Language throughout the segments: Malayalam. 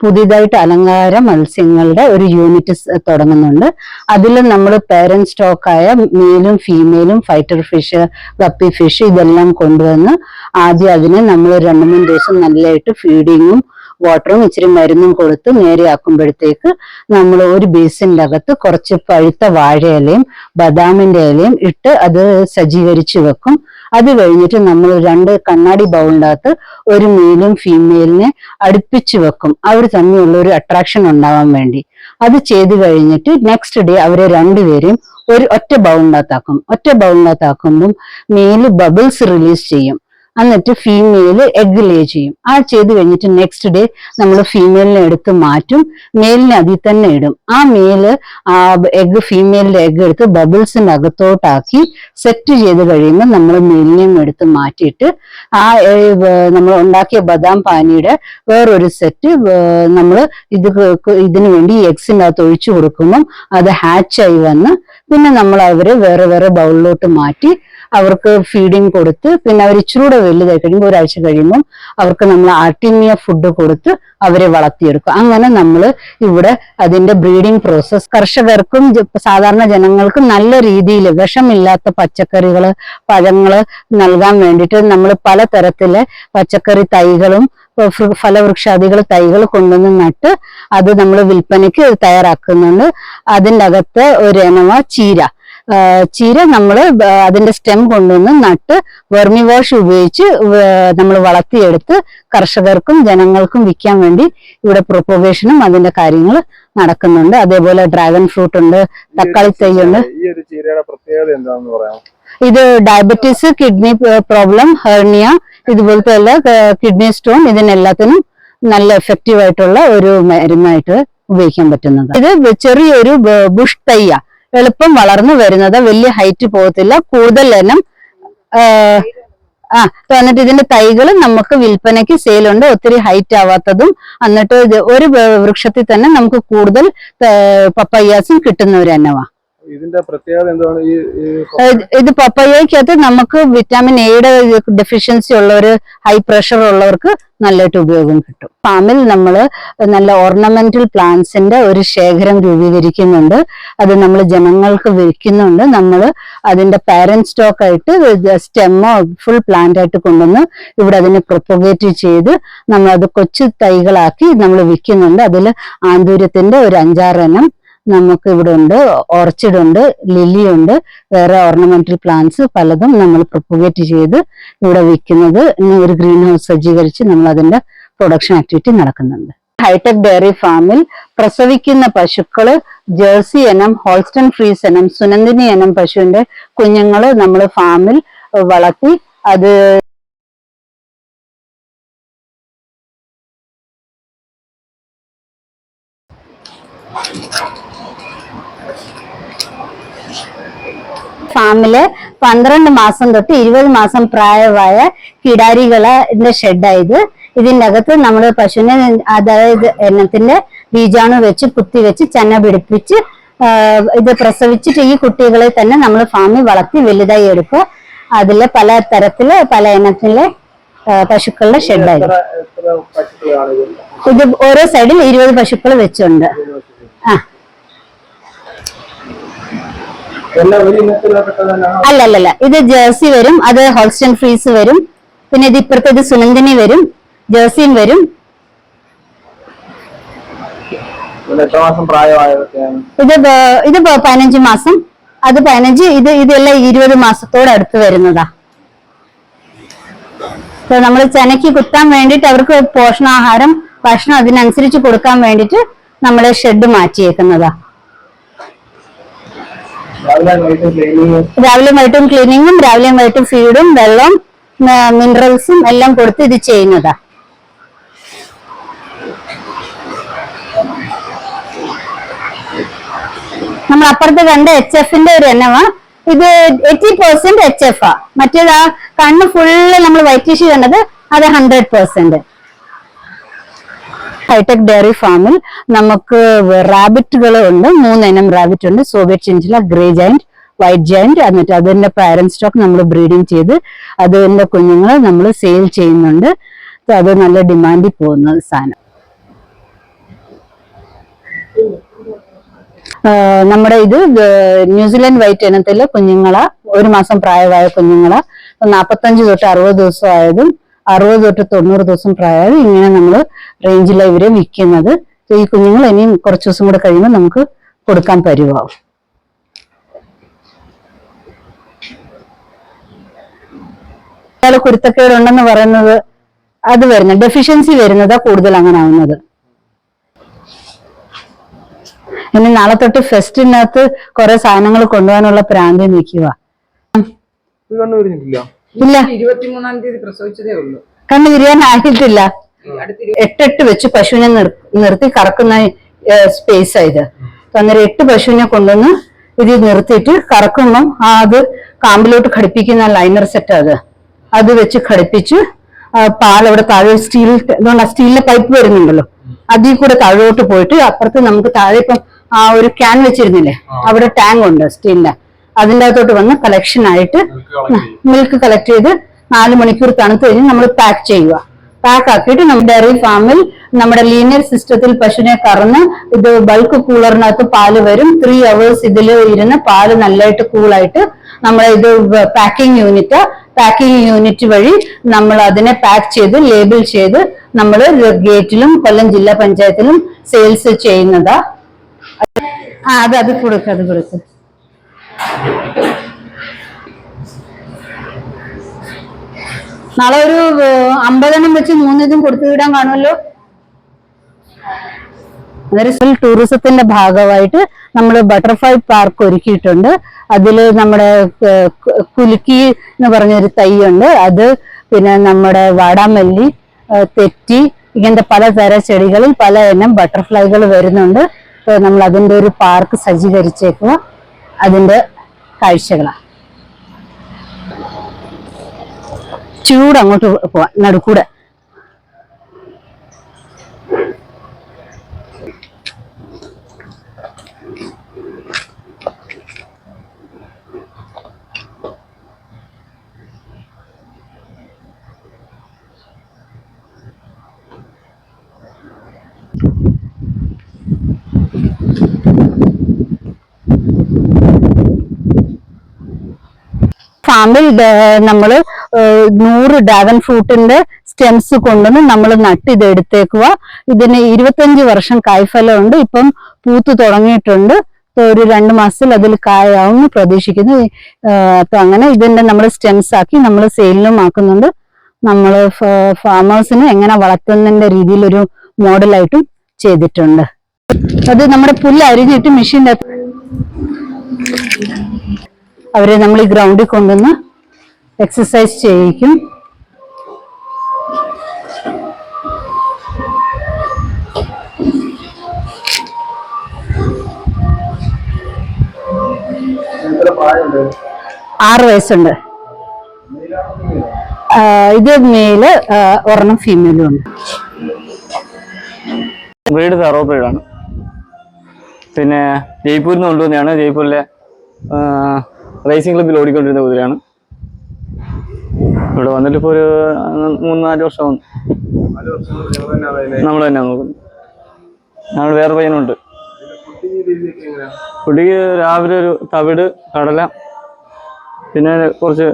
പുതിയതായിട്ട് അലങ്കാര മത്സ്യങ്ങളുടെ ഒരു യൂണിറ്റ് തുടങ്ങുന്നുണ്ട്. അതിൽ നമ്മൾ പേരന്റ് സ്റ്റോക്കായ മെയിലും ഫീമെയിലും ഫൈറ്റർ ഫിഷ് ഗപ്പി ഫിഷ് ഇതെല്ലാം കൊണ്ടുവന്ന് ആദ്യം അതിനെ നമ്മൾ രണ്ട് മൂന്ന് ദിവസം നല്ലതായിട്ട് ഫീഡിങ്ങും വാട്ടറും ഇച്ചിരി മരുന്നും കൊടുത്ത് നേരെയാക്കുമ്പോഴത്തേക്ക് നമ്മൾ ഒരു ബേസിന്റെ അകത്ത് കുറച്ച് പഴുത്ത വാഴയിലയും ബദാമിന്റെ ഇലയും ഇട്ട് അത് സജ്ജീകരിച്ച് വെക്കും. അത് കഴിഞ്ഞിട്ട് നമ്മൾ രണ്ട് കണ്ണാടി ബൗളിനകത്ത് ഒരു മെയിലും ഫീമെയിലിനെ അടുപ്പിച്ച് വെക്കും. അവർ തമ്മിലുള്ള ഒരു അട്രാക്ഷൻ ഉണ്ടാവാൻ വേണ്ടി. അത് ചെയ്തു കഴിഞ്ഞിട്ട് നെക്സ്റ്റ് ഡേ അവരെ രണ്ടുപേരെയും ഒരു ഒറ്റ ബൗളിനകത്താക്കും ഒറ്റ ബൗളിനകത്താക്കുമ്പം മെയിൽ ബബിൾസ് റിലീസ് ചെയ്യും. എന്നിട്ട് ഫീമെയിൽ എഗ് ലേ ചെയ്യും. ആ ചെയ്ത് കഴിഞ്ഞിട്ട് നെക്സ്റ്റ് ഡേ നമ്മൾ ഫീമെയിലിനെ എടുത്ത് മാറ്റും. മെയിലിനെ അതിൽ തന്നെ ഇടും. ആ മെയിൽ ആ എഗ് ഫീമെയിലിന്റെ എഗ് എടുത്ത് ബബിൾസിന്റെ അകത്തോട്ടാക്കി സെറ്റ് ചെയ്ത് കഴിയുമ്പോൾ നമ്മൾ മെയിലിനെയും എടുത്ത് മാറ്റിയിട്ട് ആ നമ്മൾ ഉണ്ടാക്കിയ ബദാം പാനിയുടെ വേറൊരു സെറ്റ് നമ്മൾ ഇത് ഇതിന് വേണ്ടി എഗ്സിന്റെ അകത്ത് ഒഴിച്ചു കൊടുക്കുമ്പം അത് ഹാച്ചായി വന്ന് പിന്നെ നമ്മൾ അവരെ വേറെ വേറെ ബൗളിലോട്ട് മാറ്റി അവർക്ക് ഫീഡിങ് കൊടുത്ത് പിന്നെ അവർ ഇച്ചിരൂടെ വലുതായി കഴിയുമ്പോൾ ഒരാഴ്ച കഴിയുമ്പോൾ അവർക്ക് നമ്മൾ ആർട്ടിമിയ ഫുഡ് കൊടുത്ത് അവരെ വളർത്തിയെടുക്കും. അങ്ങനെ നമ്മൾ ഇവിടെ അതിന്റെ ബ്രീഡിംഗ് പ്രോസസ്സ് കർഷകർക്കും സാധാരണ ജനങ്ങൾക്കും നല്ല രീതിയിൽ വിഷമില്ലാത്ത പച്ചക്കറികൾ പഴങ്ങൾ നൽകാൻ വേണ്ടിയിട്ട് നമ്മൾ പലതരത്തിലെ പച്ചക്കറി തൈകളും ഫലവൃക്ഷാദികൾ തൈകൾ കൊണ്ടുവന്ന് നട്ട് അത് നമ്മൾ വിൽപ്പനയ്ക്ക് തയ്യാറാക്കുന്നുണ്ട്. അതിന്റെ അകത്ത് ഒരു ഇനവ ചീര. ചീര നമ്മൾ അതിന്റെ സ്റ്റെം കൊണ്ടുവന്ന് നട്ട് വെർമി വാഷ് ഉപയോഗിച്ച് നമ്മൾ വളർത്തിയെടുത്ത് കർഷകർക്കും ജനങ്ങൾക്കും വിൽക്കാൻ വേണ്ടി ഇവിടെ പ്രൊപ്പോഗേഷനും അതിന്റെ കാര്യങ്ങൾ നടക്കുന്നുണ്ട്. അതേപോലെ ഡ്രാഗൺ ഫ്രൂട്ട് ഉണ്ട് തക്കാളി തൈ ഉണ്ട്. ഇത് ഡയബറ്റീസ് കിഡ്നി പ്രോബ്ലം ഹെർണിയ ഇതുപോലത്തെ എല്ലാ കിഡ്നി സ്റ്റോൺ ഇതിനെല്ലാത്തിനും നല്ല എഫക്റ്റീവ് ആയിട്ടുള്ള ഒരു മരുന്നായിട്ട് ഉപയോഗിക്കാൻ പറ്റുന്നത്. ഇത് ചെറിയൊരു ബുഷ് തയ്യ എളുപ്പം വളർന്നു വരുന്നത് വലിയ ഹൈറ്റ് പോകത്തില്ല. കൂടുതൽ എണ്ണം ആ, എന്നിട്ട് ഇതിന്റെ തൈകൾ നമുക്ക് വിൽപ്പനയ്ക്ക് സെയിലുണ്ട് ഒത്തിരി ഹൈറ്റ് ആവാത്തതും എന്നിട്ട് ഒരു വൃക്ഷത്തിൽ തന്നെ നമുക്ക് കൂടുതൽ പപ്പയ്യാസും കിട്ടുന്ന ഒരു എണ്ണവാ ഇതിന്റെ പ്രത്യേകത എന്താണ് ഈ ഇത് പപ്പയ്യക്കകത്ത് നമുക്ക് വിറ്റാമിൻ എയുടെ ഡെഫിഷ്യൻസി ഉള്ളവർ ഹൈ പ്രഷർ ഉള്ളവർക്ക് നല്ലതായിട്ട് ഉപയോഗം കിട്ടും. ഫാമിൽ നമ്മൾ നല്ല ഓർണമെന്റൽ പ്ലാന്റ്സിന്റെ ഒരു ശേഖരം രൂപീകരിക്കുന്നുണ്ട്. അത് നമ്മൾ ജനങ്ങൾക്ക് വിൽക്കുന്നുണ്ട്. നമ്മൾ അതിന്റെ പാരന്റ് സ്റ്റോക്ക് ആയിട്ട് സ്റ്റെമ്മോ ഫുൾ പ്ലാന്റ് ആയിട്ട് കൊണ്ടുവന്ന് ഇവിടെ അതിനെ പ്രൊപ്പഗേറ്റ് ചെയ്ത് നമ്മൾ അത് കൊച്ചു തൈകളാക്കി നമ്മൾ വിൽക്കുന്നുണ്ട്. അതിൽ ആന്തൂര്യത്തിന്റെ ഒരു അഞ്ചാറ് എണ്ണം നമുക്ക് ഇവിടെ ഉണ്ട് ഓർച്ചിഡ് ഉണ്ട് ലില്ലി ഉണ്ട് വേറെ ഓർണമെന്റൽ പ്ലാന്റ്സ് പലതും നമ്മൾ പ്രൊപ്പഗേറ്റ് ചെയ്ത് ഇവിടെ വിൽക്കുന്നത്. ഒരു ഗ്രീൻ ഹൗസ് സജ്ജീകരിച്ച് നമ്മൾ അതിന്റെ പ്രൊഡക്ഷൻ ആക്ടിവിറ്റി നടക്കുന്നുണ്ട്. ഹൈടെക് ഡയറി ഫാമിൽ പ്രസവിക്കുന്ന പശുക്കൾ ജേഴ്സി ഇനം ഹോൾസ്റ്റൺ ഫ്രീസ് ഇനം സുനന്ദിനി ഇനം പശുവിന്റെ കുഞ്ഞുങ്ങൾ നമ്മൾ ഫാമിൽ വളർത്തി അത് ഫാമിൽ പന്ത്രണ്ട് മാസം തൊട്ട് ഇരുപത് മാസം പ്രായമായ കിടാരികളുടെ ഷെഡായത്. ഇതിന്റെ അകത്ത് നമ്മൾ പശുവിനെ അതായത് എണ്ണത്തിന്റെ ബീജാണു വെച്ച് കുത്തി വെച്ച് ചെന്ന പിടിപ്പിച്ച് ഇത് പ്രസവിച്ചിട്ട് ഈ കുട്ടികളെ തന്നെ നമ്മൾ ഫാമിൽ വളർത്തി വലുതായി എടുക്കുക. അതിൽ പല തരത്തിൽ പല ഇനത്തിലെ ആ, പശുക്കളുടെ ഇത് ഇത് ഓരോ സൈഡിൽ ഇരുപത് പശുക്കൾ വെച്ചുണ്ട്. ആ. എല്ലാം ഒരു ഇനത്തിൽപ്പെട്ടത് തന്നെയാണോ അല്ല അല്ല അല്ല ഇത് ജേഴ്സി വരും അത് ഹോൾസ്റ്റൺ ഫ്രീസ് വരും. പിന്നെ ഇത് ഇപ്പുറത്തെ ഇത് സുനന്ദിനി വരും ജേഴ്സിയും വരും. ഇത് ഇത് പതിനഞ്ച് മാസം. അത് പതിനഞ്ച് ഇത് ഇതെല്ലാം ഇരുപത് മാസത്തോട് അടുത്ത് വരുന്നതാ. അപ്പൊ നമ്മൾ ചെനയ്ക്ക് കുത്താൻ വേണ്ടിട്ട് അവർക്ക് പോഷണാഹാരം ഭക്ഷണം അതിനനുസരിച്ച് കൊടുക്കാൻ വേണ്ടിട്ട് നമ്മൾ ഷെഡ് മാറ്റിയേക്കുന്നതാ. രാവിലെ വൈകിട്ട് ക്ലീനിങ്ങും രാവിലെയും വൈകിട്ടും ഫീഡും വെള്ളം മിനറൽസും എല്ലാം കൊടുത്ത് ഇത് ചെയ്യുന്നതാ. നമ്മൾ അപ്പുറത്ത് കണ്ട എച്ച് എഫിന്റെ ഒരു എണ്ണമാ. ഇത് എയ്റ്റി പെർസെന്റ് എച്ച് എഫ് ആ. മറ്റേത് കണ്ണ് ഫുള്ള് നമ്മൾ വൈറ്റിഷ് കണ്ടത് അത് ഹൺഡ്രഡ് പെർസെന്റ് ഹൈടെക് ഡയറി ഫാമിൽ നമുക്ക് റാബിറ്റുകൾ ഉണ്ട്. മൂന്നെണ്ണം റാബിറ്റ് ഉണ്ട്. Soviet chinchilla grey giant white giant എന്നിട്ട് അതിന്റെ പാരന്റ് സ്റ്റോക്ക് നമ്മൾ ബ്രീഡിങ് ചെയ്ത് അതിന്റെ കുഞ്ഞുങ്ങൾ നമ്മൾ സെയിൽ ചെയ്യുന്നുണ്ട്. അത് നല്ല ഡിമാൻഡിൽ പോകുന്ന സാധനം. നമ്മുടെ ഇത് ന്യൂസിലാൻഡ് വൈറ്റ് ഇനത്തിലെ കുഞ്ഞുങ്ങളെ ഒരു മാസം പ്രായമായ കുഞ്ഞുങ്ങളെ. നാപ്പത്തഞ്ച് തൊട്ട് അറുപത് ദിവസമായതും അറുപത് തൊട്ട് തൊണ്ണൂറ് ദിവസം പ്രായം ഇങ്ങനെ നമ്മൾ റേഞ്ചിലാണ് ഇവരെ വിൽക്കുന്നത്. ഈ കുഞ്ഞുങ്ങൾ ഇനിയും കുറച്ച് ദിവസം കൂടെ കഴിയുമ്പോൾ നമുക്ക് കൊടുക്കാൻ അയാൾ കുരുത്തക്കേടുണ്ടെന്ന് പറയുന്നത് അത് വരുന്ന ഡെഫിഷ്യൻസി വരുന്നതാ കൂടുതൽ അങ്ങനെ ആവുന്നത് ഇനി നാളെ തൊട്ട് ഫെസ്റ്റിനകത്ത് കുറെ സാധനങ്ങൾ കൊണ്ടുപോകാനുള്ള പ്രാന്തി നിൽക്കുക ഇല്ല. ഇരുപത്തിമൂന്നാം തീയതി പ്രസവിച്ചതേ ഉള്ളൂ. കണ്ണു തിരിയാനായിട്ടില്ല എട്ടെട്ട് വെച്ച് പശുവിനെ നിർത്തി കറക്കുന്ന സ്പേസ് ഇത്. അങ്ങനെ എട്ട് പശുവിനെ കൊണ്ടുവന്ന് ഇത് നിർത്തിയിട്ട് കറക്കുമ്പം ആ അത് കാമ്പിലോട്ട് ഘടിപ്പിക്കുന്ന ലൈനർ സെറ്റ് അത്. അത് വെച്ച് ഘടിപ്പിച്ച് പാലവിടെ പാൽ അവിടെ താഴെ സ്റ്റീൽ അതുകൊണ്ട് ആ സ്റ്റീലിന്റെ പൈപ്പ് വരുന്നുണ്ടല്ലോ. അതിൽ കൂടെ താഴോട്ട് പോയിട്ട് അപ്പുറത്ത് നമുക്ക് താഴെ ഇപ്പം ആ ഒരു ക്യാൻ വെച്ചിരുന്നില്ലേ? അവിടെ ടാങ്ക് ഉണ്ട് സ്റ്റീലിന്റെ അതിന്റെ അകത്തോട്ട് വന്ന് കളക്ഷൻ ആയിട്ട് മിൽക്ക് കളക്ട് ചെയ്ത് നാല് മണിക്കൂർ തണുത്ത് കഴിഞ്ഞ് നമ്മൾ പാക്ക് ചെയ്യുക. പാക്ക് ആക്കിയിട്ട് നമ്മുടെ ഡയറി ഫാമിൽ നമ്മുടെ ലീനിയർ സിസ്റ്റത്തിൽ പശുവിനെ കറന്ന് ഇത് ബൾക്ക് കൂളറിനകത്ത് പാൽ വരും. ത്രീ അവേഴ്സ് ഇതിൽ ഇരുന്ന് പാൽ നല്ലതായിട്ട് കൂളായിട്ട് നമ്മളെ ഇത് പാക്കിംഗ് യൂണിറ്റ് പാക്കിംഗ് യൂണിറ്റ് വഴി നമ്മൾ അതിനെ പാക്ക് ചെയ്ത് ലേബിൾ ചെയ്ത് നമ്മൾ ഗേറ്റിലും കൊല്ലം ജില്ലാ പഞ്ചായത്തിലും സെയിൽസ് ചെയ്യുന്നതാ. അത് അത് കൊടുക്കുക അത് കൊടുക്ക്. നാളെ ഒരു അമ്പതെണ്ണം വെച്ച് മൂന്നിതും കൊടുത്തു വിടാൻ കാണുമല്ലോ. അന്നേരം ടൂറിസത്തിന്റെ ഭാഗമായിട്ട് നമ്മൾ ബട്ടർഫ്ലൈ പാർക്ക് ഒരുക്കിയിട്ടുണ്ട്. അതിൽ നമ്മുടെ കുലുക്കി എന്ന് പറഞ്ഞൊരു തൈയുണ്ട്. അത് പിന്നെ നമ്മുടെ വാടാമല്ലി തെറ്റി ഇങ്ങനത്തെ പലതര ചെടികളിൽ പല ഇനം ബട്ടർഫ്ലൈകൾ വരുന്നുണ്ട്. നമ്മൾ അതിന്റെ ഒരു പാർക്ക് സജ്ജീകരിച്ചേക്കുക അതിന്റെ കാഴ്ചകളാണ് ചൂട് അങ്ങോട്ട് പോവാം നടുക്കൂടെ. ഫാമിൽ നമ്മൾ നൂറ് ഡ്രാഗൺ ഫ്രൂട്ടിന്റെ സ്റ്റെംസ് കൊണ്ടുവന്ന് നമ്മൾ നട്ട് ഇത് എടുത്തേക്കുക. ഇതിന് ഇരുപത്തഞ്ച് വർഷം കായ്ഫലമുണ്ട്. ഇപ്പം പൂത്ത് തുടങ്ങിയിട്ടുണ്ട്. ഒരു രണ്ട് മാസത്തിൽ അതിൽ കായാവും പ്രതീക്ഷിക്കുന്നു. അപ്പൊ അങ്ങനെ ഇതിന്റെ നമ്മൾ സ്റ്റെംസ് ആക്കി നമ്മൾ സെയിലിനും ആക്കുന്നുണ്ട്. നമ്മൾ ഫാമേഴ്സിന് എങ്ങനെ വളർത്തുന്നതിന്റെ രീതിയിൽ ഒരു മോഡലായിട്ടും ചെയ്തിട്ടുണ്ട്. അത് നമ്മുടെ പുല്ല് അരിഞ്ഞിട്ട് മെഷീന്റെ അവരെ നമ്മൾ ഈ ഗ്രൗണ്ടിൽ കൊണ്ടുവന്ന് എക്സസൈസ് ചെയ്യിക്കും. ആറ് വയസ്സുണ്ട്. ഇത് മെയിൽ ഒരെണ്ണം ഫീമെയിലും ഉണ്ട്. ബ്രീഡ് സെറോ ബ്രീഡാണ് പിന്നെ ജയ്പൂരിൽ നിന്ന് കൊണ്ടുവന്നെയാണ് ജയ്പൂരിലെ റേസിംഗ് ക്ലബ്ബിൽ ഓടിക്കൊണ്ടിരുന്ന കുതിരയാണ് ഇവിടെ വന്നിട്ട് ഇപ്പോൾ ഒരു മൂന്ന് നാല് വർഷം നമ്മൾ തന്നെ നോക്കുന്നു ഞങ്ങൾ വേറെ പയ്യനുണ്ട്. കുട്ടിക്ക് രാവിലെ ഒരു തവിട് കടല പിന്നെ കുറച്ച്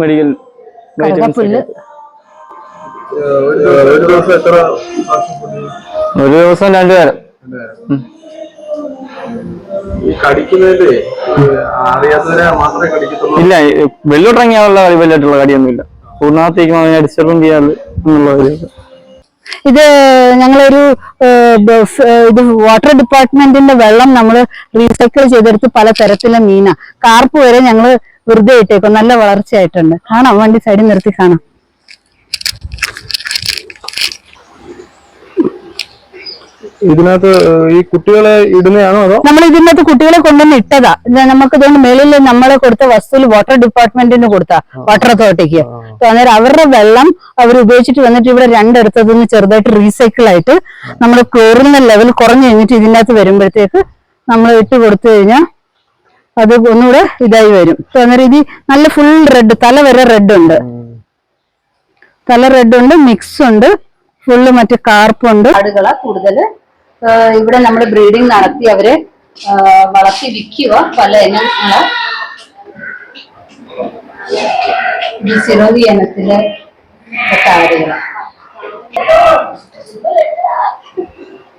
മെഡിക്കൽ ഒരു ഒരു ദിവസം രണ്ടുപേരം പ്രാവശ്യം ഇല്ല വെള്ളോട്ടിറങ്ങിയാലുള്ള വലിയതായിട്ടുള്ള കടിയൊന്നുമില്ല പൂർണാകത്തേക്കും അവനെ ഡിസ്റ്റർബും ചെയ്യാറ് എന്നുള്ള ഒരു ഇത്. ഞങ്ങളൊരു ഇത് വാട്ടർ ഡിപ്പാർട്ട്മെന്റിന്റെ വെള്ളം നമ്മൾ റീസൈക്കിൾ ചെയ്തെടുത്ത് പല തരത്തിലെ മീന. കാർപ്പ് വരെ ഞങ്ങൾ വെറുതെ ഇട്ടേക്കും. നല്ല വളർച്ചയായിട്ടുണ്ട്. കാണാം വണ്ടി സൈഡിൽ നിർത്തി കാണാം. ഇതിനകത്ത് ഈ കുട്ടികളെ ഇടുന്നതാണോ അതോ? നമ്മൾ ഇതിനകത്ത് കുട്ടികളെ കൊണ്ടുവന്ന് ഇട്ടതാ. നമുക്ക് ഇതുകൊണ്ട് മേളിൽ നമ്മളെ കൊടുത്ത വസ്തുവിൽ വാട്ടർ ഡിപ്പാർട്ട്മെന്റിന് കൊടുത്ത വാട്ടർ അതോറിറ്റിക്ക് അന്നേരം അവരുടെ വെള്ളം അവർ ഉപയോഗിച്ചിട്ട് വന്നിട്ട് ഇവിടെ രണ്ടിടത്തു നിന്ന് ചെറുതായിട്ട് റീസൈക്കിൾ ആയിട്ട് നമ്മൾ ക്ലോറിന്റെ ലെവൽ കുറഞ്ഞു കഴിഞ്ഞിട്ട് ഇതിന്റെ അകത്ത് വരുമ്പോഴത്തേക്ക് നമ്മൾ ഇട്ട് കൊടുത്തു കഴിഞ്ഞാൽ അത് ഒന്നുകൂടെ ഇതായി വരും. അന്നേരം ഇത് നല്ല ഫുൾ റെഡ് തല വരെ റെഡ് ഉണ്ട്. തല റെഡ് ഉണ്ട് മിക്സ് ഉണ്ട്. ഫുള്ള് മറ്റേ കാർപ്പുണ്ട്. ആടുകളാ കൂടുതൽ ഇവിടെ നമ്മൾ ബ്രീഡിംഗ് നടത്തി അവരെ വളർത്തി വിൽക്കുക പല ഇനങ്ങൾ ഇത് സിറോവി ഇനത്തിലെ ആടുകളാണ്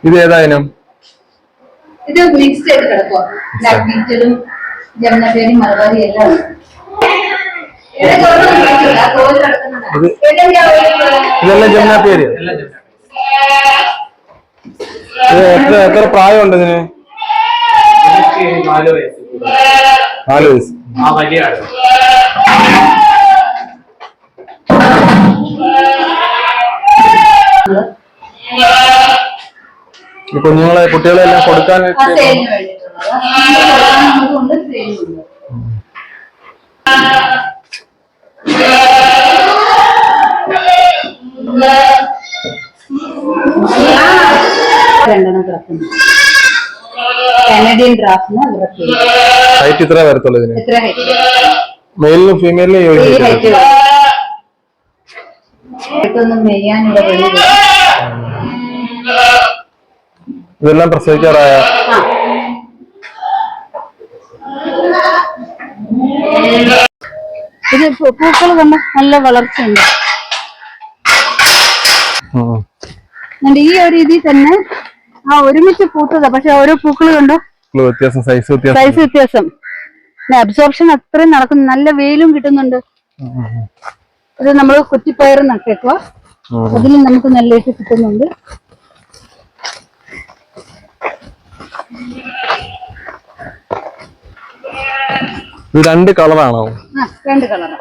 ഇത് ഏതാ ഇനം? ഇത് മിക്സ്ഡ് ആയിട്ട് കിടക്കുക ബ്ലാക്ക് ബീറ്റലും ജമുനപ്പേരി മലബാരി എല്ലാം. ഉണ്ട് ഇതെല്ലാം ജമുന പേര്. ഇത് എത്ര എത്ര പ്രായമുണ്ട് ഇതിന്? നാല് വയസ്സ് കുഞ്ഞുങ്ങളെ കുട്ടികളെ എല്ലാം കൊടുക്കാൻ ആ രണ്ടെണ്ണം കിടക്കുന്നു കനഡിയൻ ഡ്രാഫ്റ്റിന് ഹൈറ്റ് ഇത്ര വരത്തുള്ളൂ ഇതിന്? എത്ര ഹൈറ്റ് മെയിലിനും ഫീമെയിലിനും ഈ യോജിക്കും ഹൈറ്റ് ഹൈറ്റൊന്നും മെയ്യാനുള്ള വെളിയില്ല ഇതെല്ലാം പ്രസവിക്കാറായ? ഇത് പൂക്കൾ കണ്ട നല്ല വളർച്ചയുണ്ട്. ഈ ഒരു ഇതിൽ തന്നെ ആ ഒരുമിച്ച് പൂത്തതാ പക്ഷെ ഓരോ പൂക്കൾ കണ്ടോ? വ്യത്യാസം സൈസ് വ്യത്യാസം. സൈസ് വ്യത്യാസം. അബ്സോർപ്ഷൻ അത്രയും നടക്കുന്നു. നല്ല വെയിലും കിട്ടുന്നുണ്ട്. ഇത് നമ്മൾ കുറ്റിപ്പയർ നട്ടേക്കുക അതിലും നമുക്ക് നല്ല കിട്ടുന്നുണ്ട്. രണ്ട് കളറാണോ? രണ്ട് കളറ്.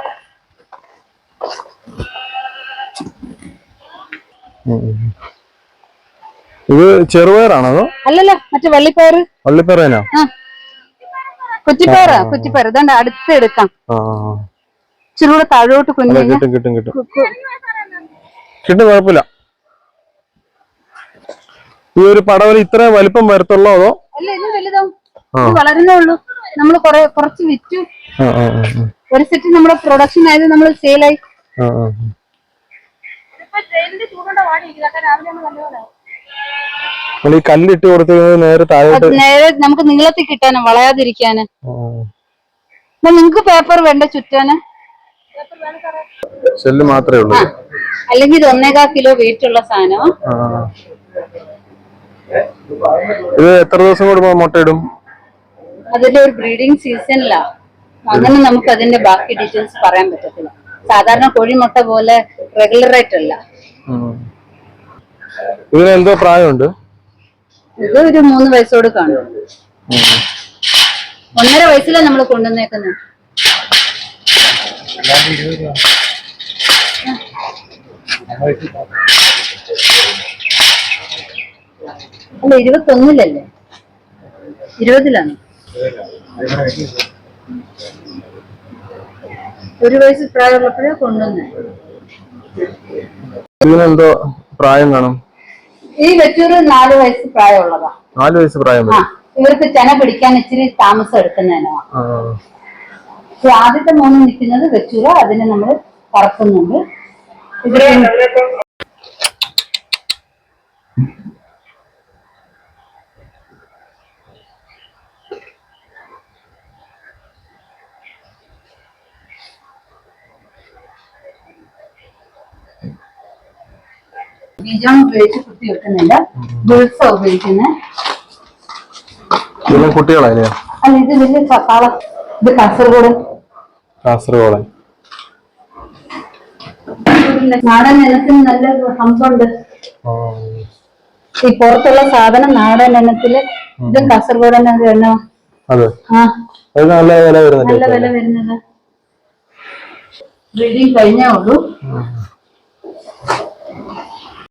ഇത് ചെറുപയറാണോ അതോ? അല്ലല്ല മറ്റേ വള്ളിപ്പയർ വള്ളിപ്പയറേനോ? കുറ്റിപ്പയറാ കുറ്റിപ്പയർ ഇതാണ്ട് അടുത്ത് എടുക്കാം ഇച്ചിരി കൂടെ താഴോട്ട് കുഞ്ഞു കിട്ടും കിട്ടും കിട്ടും. കിട്ടും കുഴപ്പമില്ല. ഈ ഒരു പടവൽ ഇത്ര വലിപ്പം വരത്തുള്ളോ അതോ? അല്ല ഇത് വലുതോ? ഇത് വളരുന്നേ ഉള്ളൂ. നമ്മൾ കുറെ കുറച്ച് വിറ്റു. ഒരു സെറ്റ് നമ്മുടെ പ്രൊഡക്ഷൻ ആയത് നമ്മൾ സെയിലായി ആ ആ നമ്മൾ ഈ കല്ലിട്ട് കൊടുത്തിരുന്നത് നേരെ താഴോട്ട് നേരെ നമുക്ക് നീളത്തിൽ കിട്ടാന് വളയാതിരിക്കാന്. നിങ്ങക്ക് പേപ്പർ വേണ്ട ചുറ്റാന്? ഷെല്ല് മാത്രമേ ഉള്ളൂ. അല്ലെങ്കിൽ ഇത് ഒന്നേകാൽ കിലോ വെയിറ്റ് ഉള്ള സാധനം ഇത് എത്ര ദിവസം കൂടുമ്പോ മുട്ടയിടും അതിന്റെ ഒരു ബ്രീഡിംഗ് സീസണിലാ അങ്ങനെ നമുക്ക് അതിന്റെ ബാക്കി ഡീറ്റെയിൽസ് പറയാൻ പറ്റത്തില്ല. സാധാരണ കോഴിമുട്ട പോലെ റെഗുലർ ആയിട്ടല്ല. ഇതിന് എന്തോ പ്രായമുണ്ട്? ഇത് ഒരു മൂന്ന് വയസ്സോട് കാണും. ഒന്നര വയസ്സിലാണ് നമ്മൾ കൊണ്ടുവന്നേക്കുന്നത്. അല്ല ഇരുപത്തൊന്നില്ലല്ലേ ഇരുപതിലാണ്. ഒരു വയസ്സ് പ്രായമുള്ളപ്പോഴേ കൊണ്ടുവന്നേ. ഇതിനെന്തോ പ്രായം കാണും. ഈ വെച്ചൂര് നാല് വയസ്സ് പ്രായമുള്ളതാ. നാല് വയസ്സ് പ്രായം ആ ഇവർക്ക് ചെന പിടിക്കാൻ ഇച്ചിരി താമസം എടുക്കുന്നതിനാ. ആദ്യത്തെ മൂന്ന് നിൽക്കുന്നത് വെച്ചൂര അതിനെ നമ്മൾ പറക്കുന്നുണ്ട്. ഇതിന് ബീജം ഉപയോഗിച്ച് കുത്തി വെക്കുന്നില്ല. ബുൾസ ഉപയോഗിക്കുന്നത് ഇതെല്ലാം കുട്ടികളല്ലേ? അല്ല ഇത് വലിയ ചക്കാള ഇത് കാസർഗോഡ്. കാസർഗോഡ്. നാടൻ ഇനത്തിന് നല്ല ഹമ്പുണ്ട് ഈ പുറത്തുള്ള സാധനം നാടൻ ഇനത്തിൽ ഇത് കാസർഗോഡ് തന്നെ നല്ല വില വരുന്നത്. ബ്രീഡിങ് കഴിഞ്ഞേ ഉള്ളൂ.